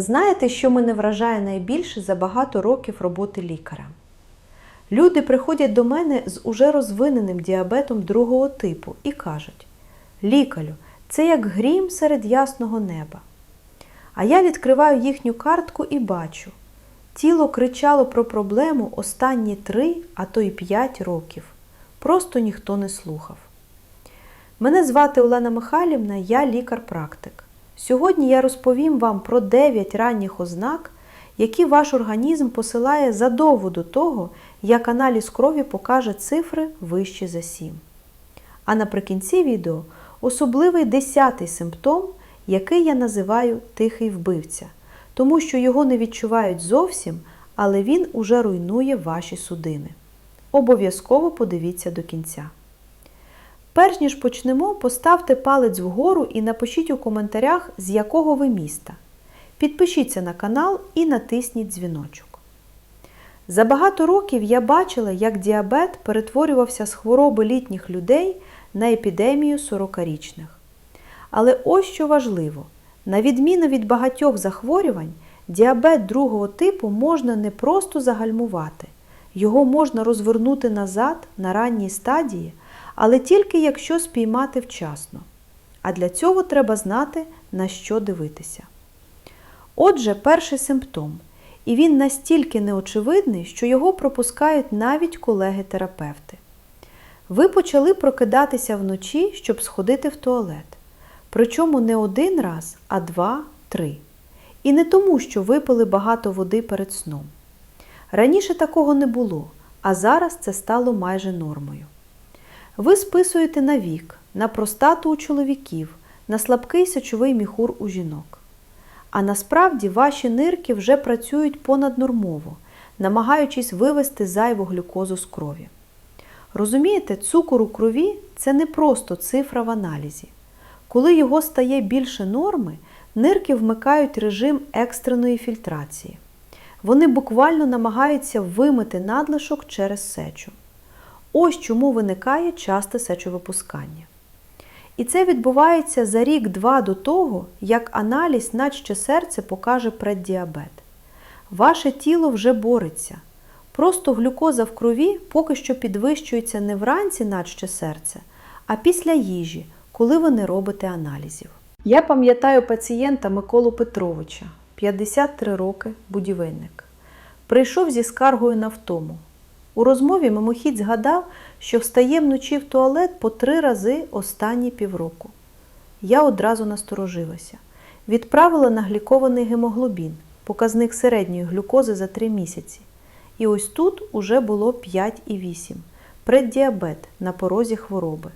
Знаєте, що мене вражає найбільше за багато років роботи лікаря? Люди приходять до мене з уже розвиненим діабетом другого типу і кажуть: лікарю, це як грім серед ясного неба. А я відкриваю їхню картку і бачу, тіло кричало про проблему останні три, а то й п'ять років. Просто ніхто не слухав. Мене звати Олена Михайлівна, я лікар-практик. Сьогодні я розповім вам про 9 ранніх ознак, які ваш організм посилає задовго до того, як аналіз крові покаже цифри вищі за 7. А наприкінці відео особливий 10-й симптом, який я називаю тихий вбивця, тому що його не відчувають зовсім, але він уже руйнує ваші судини. Обов'язково подивіться до кінця. Перш ніж почнемо, поставте палець вгору і напишіть у коментарях, з якого ви міста. Підпишіться на канал і натисніть дзвіночок. За багато років я бачила, як діабет перетворювався з хвороби літніх людей на епідемію 40-річних. Але ось що важливо: на відміну від багатьох захворювань, діабет другого типу можна не просто загальмувати, його можна розвернути назад на ранній стадії, але тільки якщо спіймати вчасно. А для цього треба знати, на що дивитися. Отже, перший симптом. І він настільки неочевидний, що його пропускають навіть колеги-терапевти. Ви почали прокидатися вночі, щоб сходити в туалет. Причому не один раз, а два-три. І не тому, що випили багато води перед сном. Раніше такого не було, а зараз це стало майже нормою. Ви списуєте на вік, на простату у чоловіків, на слабкий сечовий міхур у жінок. А насправді ваші нирки вже працюють понаднормово, намагаючись вивести зайву глюкозу з крові. Розумієте, цукор у крові це не просто цифра в аналізі. Коли його стає більше норми, нирки вмикають режим екстреної фільтрації. Вони буквально намагаються вимити надлишок через сечу. Ось чому виникає часте сечовипускання. І це відбувається за рік-два до того, як аналіз наче серце покаже преддіабет. Ваше тіло вже бореться. Просто глюкоза в крові поки що підвищується не вранці, наче серце, а після їжі, коли ви не робите аналізів. Я пам'ятаю пацієнта Миколу Петровича, 53 роки, будівельник. Прийшов зі скаргою на втому. У розмові мимохідь згадав, що встає вночі в туалет по три рази останні півроку. Я одразу насторожилася. Відправила на глікований гемоглобін, показник середньої глюкози за три місяці. І ось тут уже було 5,8 преддіабет на порозі хвороби.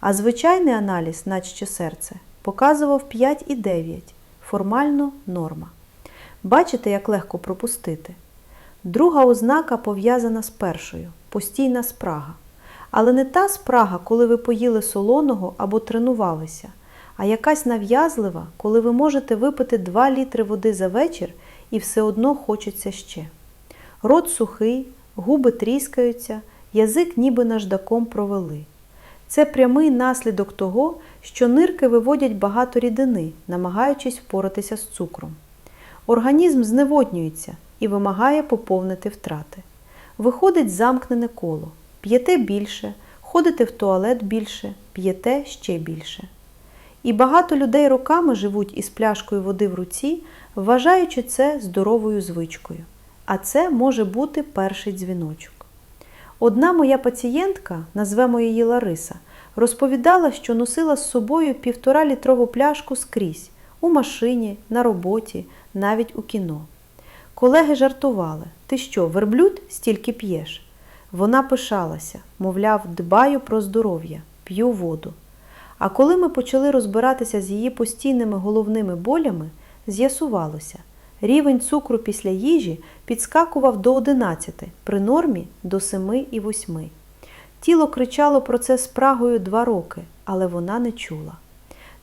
А звичайний аналіз, наче серце, показував 5,9 формально норма. Бачите, як легко пропустити? Друга ознака пов'язана з першою постійна спрага. Але не та спрага, коли ви поїли солоного або тренувалися, а якась нав'язлива, коли ви можете випити 2 літри води за вечір і все одно хочеться ще. Рот сухий, губи тріскаються, язик ніби наждаком провели. Це прямий наслідок того, що нирки виводять багато рідини, намагаючись впоратися з цукром. Організм зневоднюється і вимагає поповнити втрати. Виходить замкнене коло. П'єте більше, ходите в туалет більше, п'єте ще більше. І багато людей роками живуть із пляшкою води в руці, вважаючи це здоровою звичкою. А це може бути перший дзвіночок. Одна моя пацієнтка, назвемо її Лариса, розповідала, що носила з собою півтора літрову пляшку скрізь у машині, на роботі, навіть у кіно. Колеги жартували: Ти що, верблюд стільки п'єш? Вона пишалася, мовляв, дбаю про здоров'я, п'ю воду. А коли ми почали розбиратися з її постійними головними болями, з'ясувалося, рівень цукру після їжі підскакував до 11, при нормі до 7 і 8. Тіло кричало про це спрагою 2 роки, але вона не чула.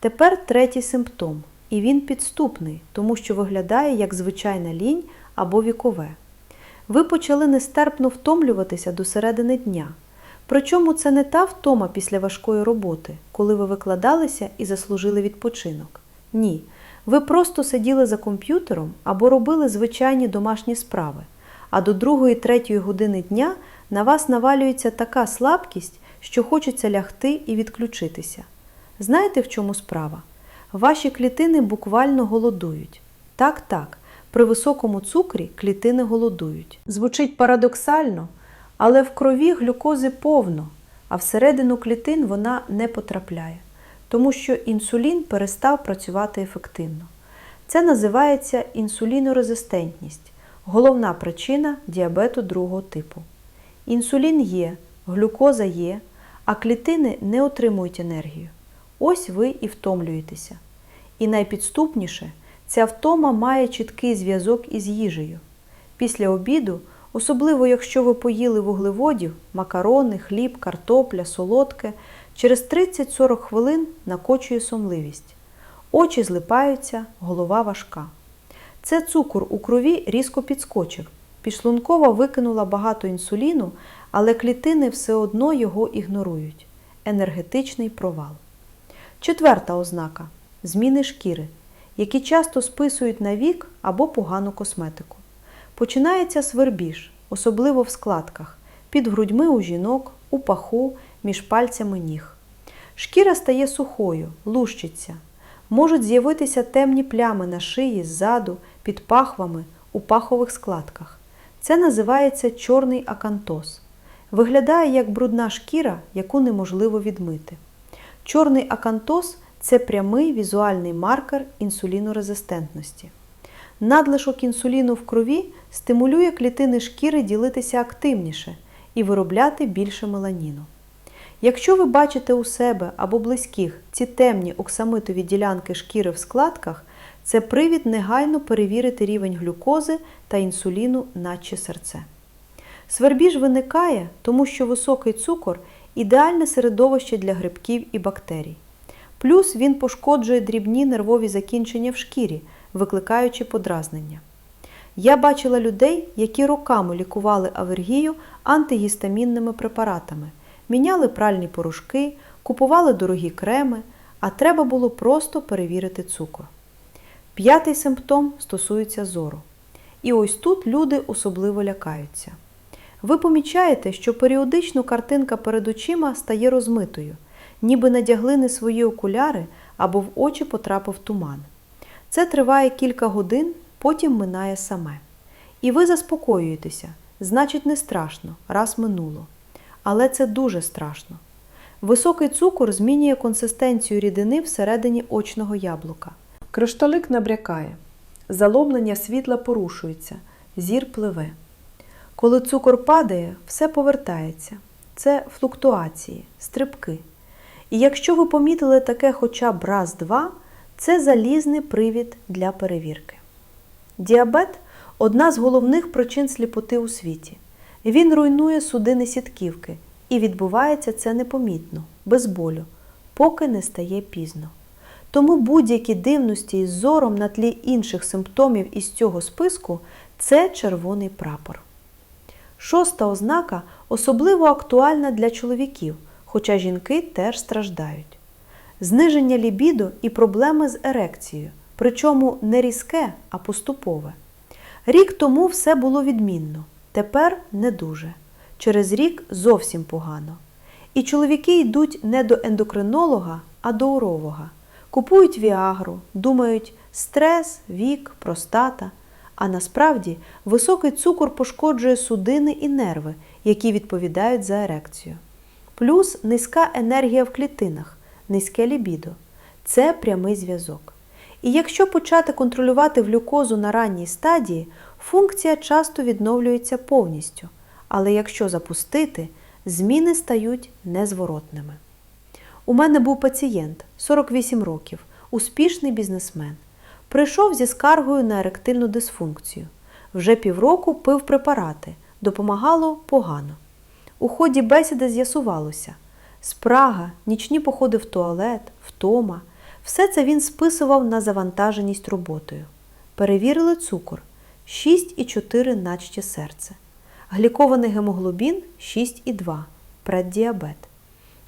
Тепер третій симптом, і він підступний, тому що виглядає як звичайна лінь або вікове. Ви почали нестерпно втомлюватися до середини дня. Причому це не та втома після важкої роботи, коли ви викладалися і заслужили відпочинок. Ні, Ви просто сиділи за комп'ютером або робили звичайні домашні справи, а до 2-3 години дня на вас навалюється така слабкість, що хочеться лягти і відключитися. Знаєте, в чому справа? Ваші клітини буквально голодують. Так, так, при високому цукрі клітини голодують. Звучить парадоксально, але в крові глюкози повно, а всередину клітин вона не потрапляє, тому що інсулін перестав працювати ефективно. Це називається інсулінорезистентність, головна причина діабету другого типу. Інсулін є, глюкоза є, а клітини не отримують енергію. Ось ви і втомлюєтеся. І найпідступніше, ця втома має чіткий зв'язок із їжею. Після обіду, особливо якщо ви поїли вуглеводів, макарони, хліб, картопля, солодке, через 30-40 хвилин накочує сомливість. Очі злипаються, голова важка. Це цукор у крові різко підскочив. Підшлункова викинула багато інсуліну, але клітини все одно його ігнорують. Енергетичний провал. Четверта ознака зміни шкіри, які часто списують на вік або погану косметику. Починається свербіж, особливо в складках, під грудьми у жінок, у паху, між пальцями ніг. Шкіра стає сухою, лущиться. Можуть з'явитися темні плями на шиї, ззаду, під пахвами, у пахових складках. Це називається чорний акантоз. Виглядає як брудна шкіра, яку неможливо відмити. Чорний акантоз це прямий візуальний маркер інсулінорезистентності. Надлишок інсуліну в крові стимулює клітини шкіри ділитися активніше і виробляти більше меланіну. Якщо ви бачите у себе або близьких ці темні оксамитові ділянки шкіри в складках, це привід негайно перевірити рівень глюкози та інсуліну, наче серце. Свербіж виникає, тому що високий цукор ідеальне середовище для грибків і бактерій. Плюс він пошкоджує дрібні нервові закінчення в шкірі, викликаючи подразнення. Я бачила людей, які роками лікували алергію антигістамінними препаратами, міняли пральні порошки, купували дорогі креми, а треба було просто перевірити цукор. П'ятий симптом стосується зору. І ось тут люди особливо лякаються. Ви помічаєте, що періодично картинка перед очима стає розмитою, ніби надягли не свої окуляри або в очі потрапив туман. Це триває кілька годин, потім минає саме. І ви заспокоюєтеся, значить, не страшно, раз минуло. Але це дуже страшно. Високий цукор змінює консистенцію рідини всередині очного яблука. Кришталик набрякає, заломлення світла порушується, зір пливе. Коли цукор падає, все повертається. Це флуктуації, стрибки. І якщо ви помітили таке хоча б раз-два, це залізний привід для перевірки. Діабет одна з головних причин сліпоти у світі. Він руйнує судини сітківки, і відбувається це непомітно, без болю, поки не стає пізно. Тому будь-які дивності із зором на тлі інших симптомів із цього списку це червоний прапор. Шоста ознака особливо актуальна для чоловіків, хоча жінки теж страждають. Зниження лібідо і проблеми з ерекцією, причому не різке, а поступове. Рік тому все було відмінно, тепер не дуже. Через рік зовсім погано. І чоловіки йдуть не до ендокринолога, а до уролога. Купують віагру, думають стрес, вік, простата. А насправді високий цукор пошкоджує судини і нерви, які відповідають за ерекцію. Плюс низька енергія в клітинах, низьке лібідо. Це прямий зв'язок. І якщо почати контролювати глюкозу на ранній стадії, функція часто відновлюється повністю. Але якщо запустити, зміни стають незворотними. У мене був пацієнт 48 років, успішний бізнесмен. Прийшов зі скаргою на еректильну дисфункцію. Вже півроку пив препарати, допомагало погано. У ході бесіди з'ясувалося спрага, нічні походи в туалет, втома. Все це він списував на завантаженість роботою. Перевірили цукор 6,4 наче серце. Глікований гемоглобін 6,2 преддіабет.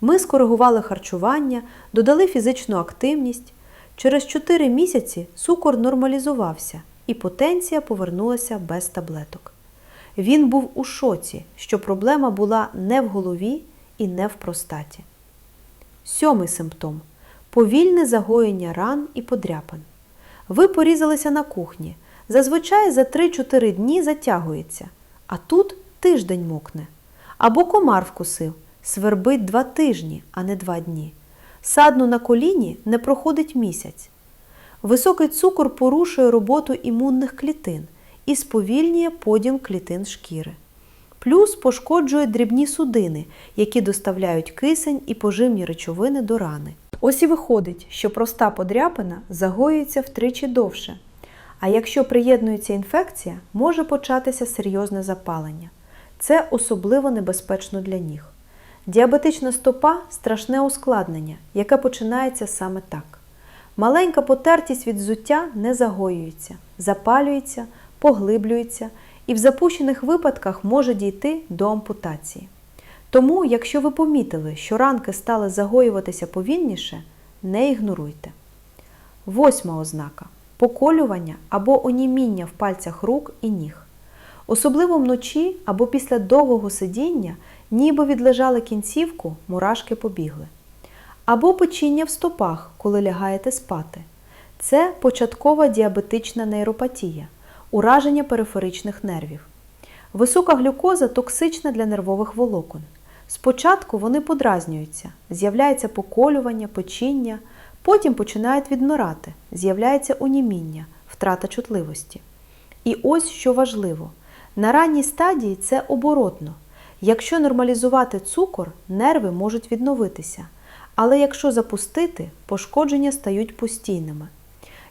Ми скоригували харчування, додали фізичну активність. Через 4 місяці цукор нормалізувався і потенція повернулася без таблеток. Він був у шоці, що проблема була не в голові і не в простаті. Сьомий симптом повільне загоєння ран і подряпин. Ви порізалися на кухні. Зазвичай за 3-4 дні затягується, а тут тиждень мокне. Або комар вкусив, свербить 2 тижні, а не 2 дні. Садну на коліні не проходить місяць. Високий цукор порушує роботу імунних клітин і сповільнює поділ клітин шкіри. Плюс пошкоджує дрібні судини, які доставляють кисень і поживні речовини до рани. Ось і виходить, що проста подряпина загоюється втричі довше. А якщо приєднується інфекція, може початися серйозне запалення. Це особливо небезпечно для ніг. Діабетична стопа страшне ускладнення, яке починається саме так. Маленька потертість від взуття не загоюється, запалюється, поглиблюється і в запущених випадках може дійти до ампутації. Тому, якщо ви помітили, що ранки стали загоюватися повільніше, не ігноруйте. Восьма ознака поколювання або оніміння в пальцях рук і ніг. Особливо вночі або після довгого сидіння, ніби відлежали кінцівку, мурашки побігли. Або печіння в стопах, коли лягаєте спати. Це початкова діабетична нейропатія, ураження периферичних нервів. Висока глюкоза токсична для нервових волокон. Спочатку вони подразнюються, з'являється поколювання, печіння, потім починають відмирати, з'являється оніміння, втрата чутливості. І ось що важливо: на ранній стадії це оборотно. Якщо нормалізувати цукор, нерви можуть відновитися. Але якщо запустити, пошкодження стають постійними.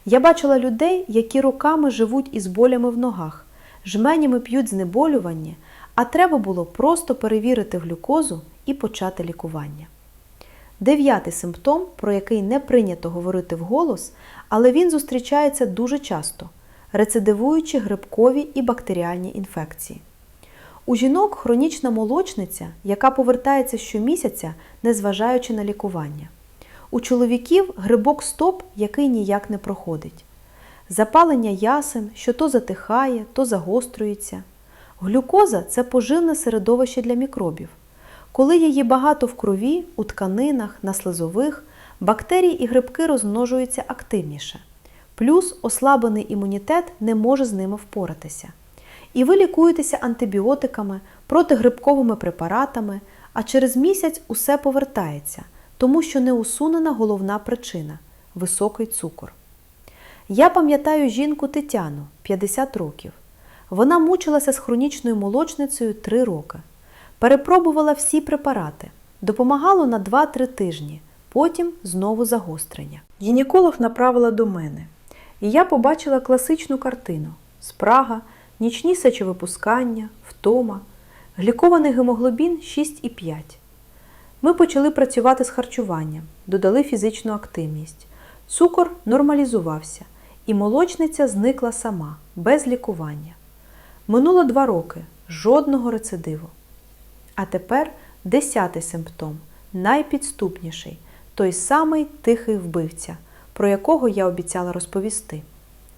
Я бачила людей, які роками живуть із болями в ногах, жменями п'ють знеболювання, а треба було просто перевірити глюкозу і почати лікування. Дев'ятий симптом, про який не прийнято говорити вголос, але він зустрічається дуже часто рецидивуючі грибкові і бактеріальні інфекції. У жінок хронічна молочниця, яка повертається щомісяця, незважаючи на лікування. У чоловіків грибок стоп, який ніяк не проходить. Запалення ясен, що то затихає, то загострюється. Глюкоза це поживне середовище для мікробів. Коли її багато в крові, у тканинах, на слизових, бактерії і грибки розмножуються активніше. Плюс ослаблений імунітет не може з ними впоратися. І ви лікуєтеся антибіотиками, протигрибковими препаратами, а через місяць усе повертається, тому що не усунена головна причина високий цукор. Я пам'ятаю жінку Тетяну 50 років. Вона мучилася з хронічною молочницею 3 роки. Перепробувала всі препарати. Допомагало на 2-3 тижні, потім знову загострення. Гінеколог направила до мене, і я побачила класичну картину: спрага, нічні сечовипускання, втома, глікований гемоглобін 6,5. Ми почали працювати з харчуванням, додали фізичну активність. Цукор нормалізувався, і молочниця зникла сама, без лікування. Минуло два роки, жодного рецидиву. А тепер десятий симптом, найпідступніший, той самий тихий вбивця, про якого я обіцяла розповісти.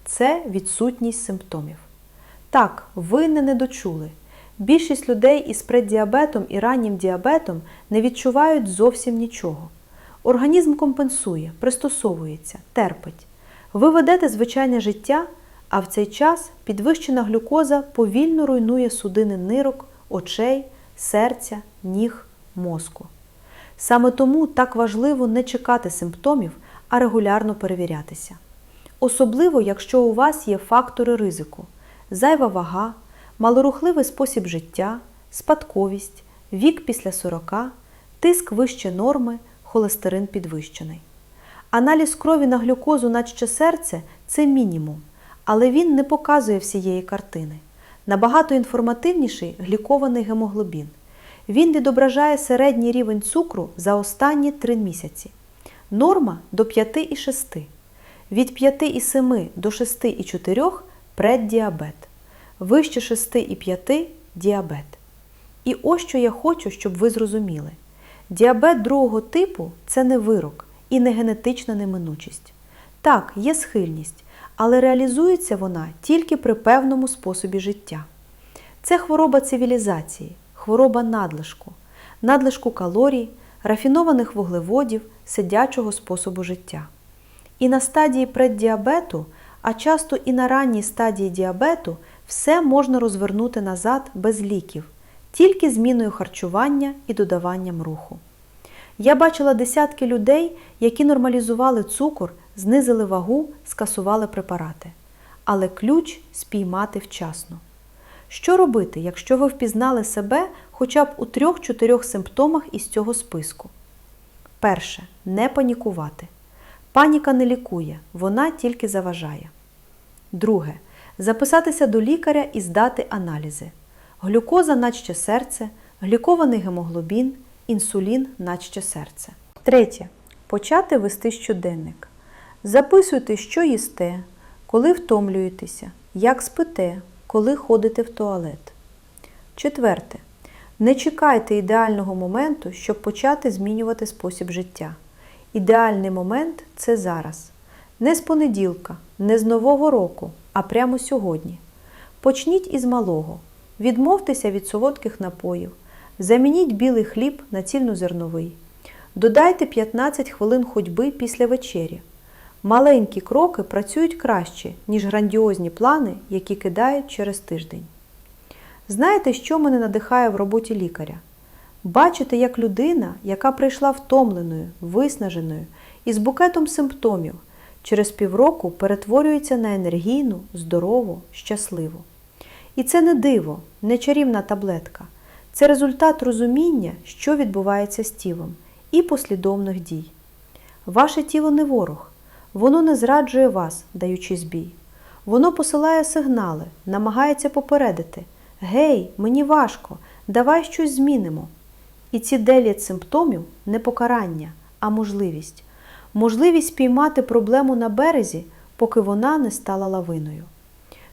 Це відсутність симптомів. Так, ви не недочули. Більшість людей із преддіабетом і раннім діабетом не відчувають зовсім нічого. Організм компенсує, пристосовується, терпить. Ви ведете звичайне життя, а в цей час підвищена глюкоза повільно руйнує судини нирок, очей, серця, ніг, мозку. Саме тому так важливо не чекати симптомів, а регулярно перевірятися. Особливо, якщо у вас є фактори ризику зайва вага, малорухливий спосіб життя, спадковість, вік після 40, тиск вище норми, холестерин підвищений. Аналіз крові на глюкозу, наче серце це мінімум, але він не показує всієї картини. Набагато інформативніший глікований гемоглобін. Він відображає середній рівень цукру за останні 3 місяці. Норма до 5,6. Від 5,7 до 6,4 преддіабет. Вище 6,5 діабет. І ось що я хочу, щоб ви зрозуміли. Діабет другого типу це не вирок і не генетична неминучість. Так, є схильність, але реалізується вона тільки при певному способі життя. Це хвороба цивілізації, хвороба надлишку, надлишку калорій, рафінованих вуглеводів, сидячого способу життя. І на стадії преддіабету, а часто і на ранній стадії діабету, все можна розвернути назад без ліків, тільки зміною харчування і додаванням руху. Я бачила десятки людей, які нормалізували цукор, знизили вагу, скасували препарати. Але ключ спіймати вчасно. Що робити, якщо ви впізнали себе хоча б у трьох-чотирьох симптомах із цього списку? Перше. Не панікувати. Паніка не лікує, вона тільки заважає. Друге. Записатися до лікаря і здати аналізи. Глюкоза наче серце, глікований гемоглобін, інсулін наче серце. Третє. Почати вести щоденник. Записуйте, що їсте, коли втомлюєтеся, як спите, коли ходите в туалет. Четверте. Не чекайте ідеального моменту, щоб почати змінювати спосіб життя. Ідеальний момент це зараз. Не з понеділка, не з Нового року, а прямо сьогодні. Почніть із малого. Відмовтеся від солодких напоїв. Замініть білий хліб на цільнозерновий. Додайте 15 хвилин ходьби після вечері. Маленькі кроки працюють краще, ніж грандіозні плани, які кидають через тиждень. Знаєте, що мене надихає в роботі лікаря? Бачити, як людина, яка прийшла втомленою, виснаженою і з букетом симптомів, через півроку перетворюється на енергійну, здорову, щасливу. І це не диво, не чарівна таблетка. Це результат розуміння, що відбувається з тілом, і послідовних дій. Ваше тіло не ворог, воно не зраджує вас, даючи збій. Воно посилає сигнали, намагається попередити Гей, мені важко, давай щось змінимо. І ці дев'ять симптомів не покарання, а можливість. Можливість спіймати проблему на березі, поки вона не стала лавиною.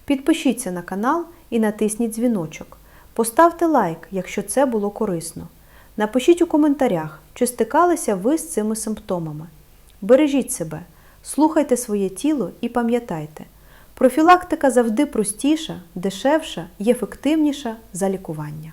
Підпишіться на канал і натисніть дзвіночок. Поставте лайк, якщо це було корисно. Напишіть у коментарях, чи стикалися ви з цими симптомами. Бережіть себе, слухайте своє тіло і пам'ятайте, профілактика завжди простіша, дешевша і ефективніша за лікування.